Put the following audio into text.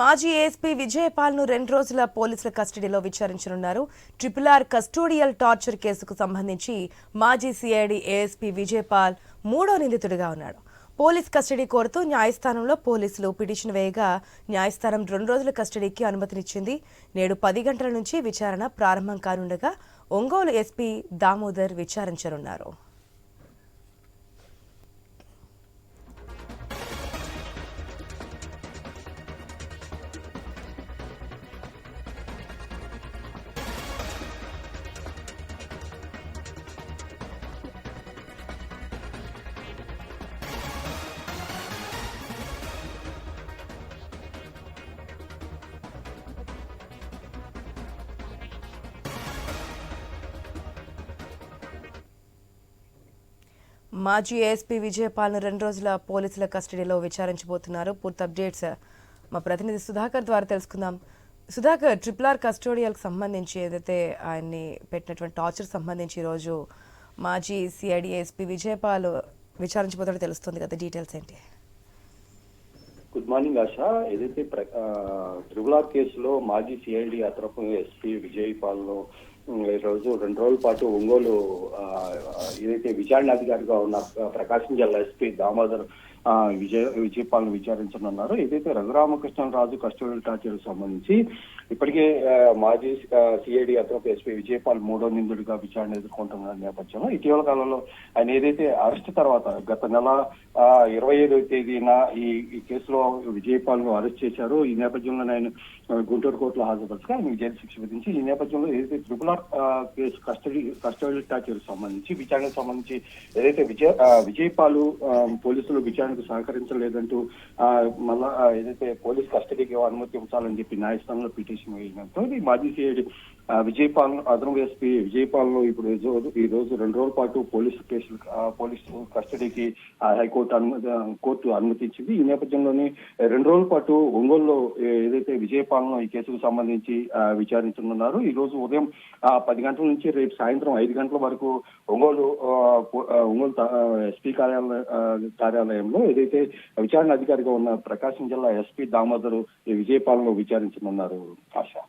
మాజీ ఏఎస్పీ విజయపాల్ను రెండు రోజుల పోలీసుల కస్టడీలో విచారించనున్నారు. ట్రిపుల్ ఆర్ కస్టోడియల్ టార్చర్ కేసుకు సంబంధించి మాజీ సిఐడి ఏఎస్పీ విజయపాల్ మూడో నిందితుడిగా ఉన్నాడు. పోలీస్ కస్టడీ కోరుతూ న్యాయస్థానంలో పోలీసులు పిటిషన్ వేయగా న్యాయస్థానం రెండు రోజుల కస్టడీకి అనుమతినిచ్చింది. నేడు పది గంటల నుంచి విచారణ ప్రారంభం కానుండగా ఒంగోలు ఎస్పీ దామోదర్ విచారించనున్నారు. మాజీ ఏఎస్పీ విజయపాల్ను రెండు రోజుల పోలీసుల కస్టడీలో విచారించబోతున్నారు. పూర్తి అప్డేట్స్ మా ప్రతినిధి సుధాకర్ ద్వారా తెలుసుకుందాం. సుధాకర్ ట్రిపుల్ ఆర్ కస్టోడియల్కి సంబంధించి ఏదైతే ఆయన్ని పెట్టినటువంటి టార్చర్ సంబంధించి ఈరోజు మాజీ సిఐడి ఏఎస్పీ విజయపాల్ విచారించబోతున్నట్టు తెలుస్తుంది కదా డీటెయిల్స్ ఏంటి? Good morning Asha. ఏదైతే ప్ర- ట్రిపుల్ ఆర్ కేసులో మాజీ సిఐడి అతరపు ఎస్పీ విజయ్ పాల్ ఈరోజు ఈ రోజు రెండు రోజుల పాటు ఒంగోలు ఏదైతే విచారణ అధికారిగా ఉన్న ప్రకాశం జిల్లా ఎస్పీ దామోదర్ విజయ విజయపాలను విచారించనున్నారు. ఏదైతే రఘురామకృష్ణరాజు కస్టోడియల్ టార్చర్ సంబంధించి ఇప్పటికే మాజీ సిఐడి అతరపు ఎస్పీ విజయపాల్ మూడో నిందుడిగా విచారణ ఎదుర్కొంటున్న నేపథ్యంలో ఇటీవల కాలంలో ఆయన ఏదైతే అరెస్ట్ తర్వాత గత నెల ఇరవై ఐదవ తేదీన ఈ ఈ కేసులో విజయపాల్ను అరెస్ట్ చేశారు. ఈ నేపథ్యంలో ఆయన గుంటూరు కోర్టులో హాజరుపరచగా ఆయన జైలు శిక్ష విధించి ఈ నేపథ్యంలో ఏదైతే triple R case custody custody torture సంబంధించి విచారణకు సంబంధించి ఏదైతే విజయ విజయపాల్ పోలీసులు విచారణ విచారణకు సహకరించలేదంటూ ఆ, మళ్ళా ఏదైతే పోలీస్ కస్టడీకి అనుమతి ఉంచాలని చెప్పి న్యాయస్థానంలో పిటిషన్ వేయడంతో మాజీ సిఐడి విజయపాల్ అదనపు ఎస్పీ విజయపాల్ను ఇప్పుడు ఈ రోజు- రెండు రోజుల పాటు పోలీసు కేసులు పోలీసు కస్టడీకి హైకోర్టు అనుమతి కోర్టు అనుమతించింది. ఈ నేపథ్యంలోనే రెండు రోజుల పాటు ఒంగోలులో ఏదైతే విజయపాల్ను ఈ కేసుకు సంబంధించి విచారించనున్నారు. ఈ రోజు ఉదయం పది గంటల నుంచి రేపు సాయంత్రం ఐదు గంటల వరకు ఒంగోలు ఒంగోలు ఎస్పీ కార్యాలయ కార్యాలయంలో ఏదైతే విచారణ అధికారిగా ఉన్న ప్రకాశం జిల్లా ఎస్పీ దామోదరు ఈ విజయపాల్ను విచారించనున్నారు. ఆశ.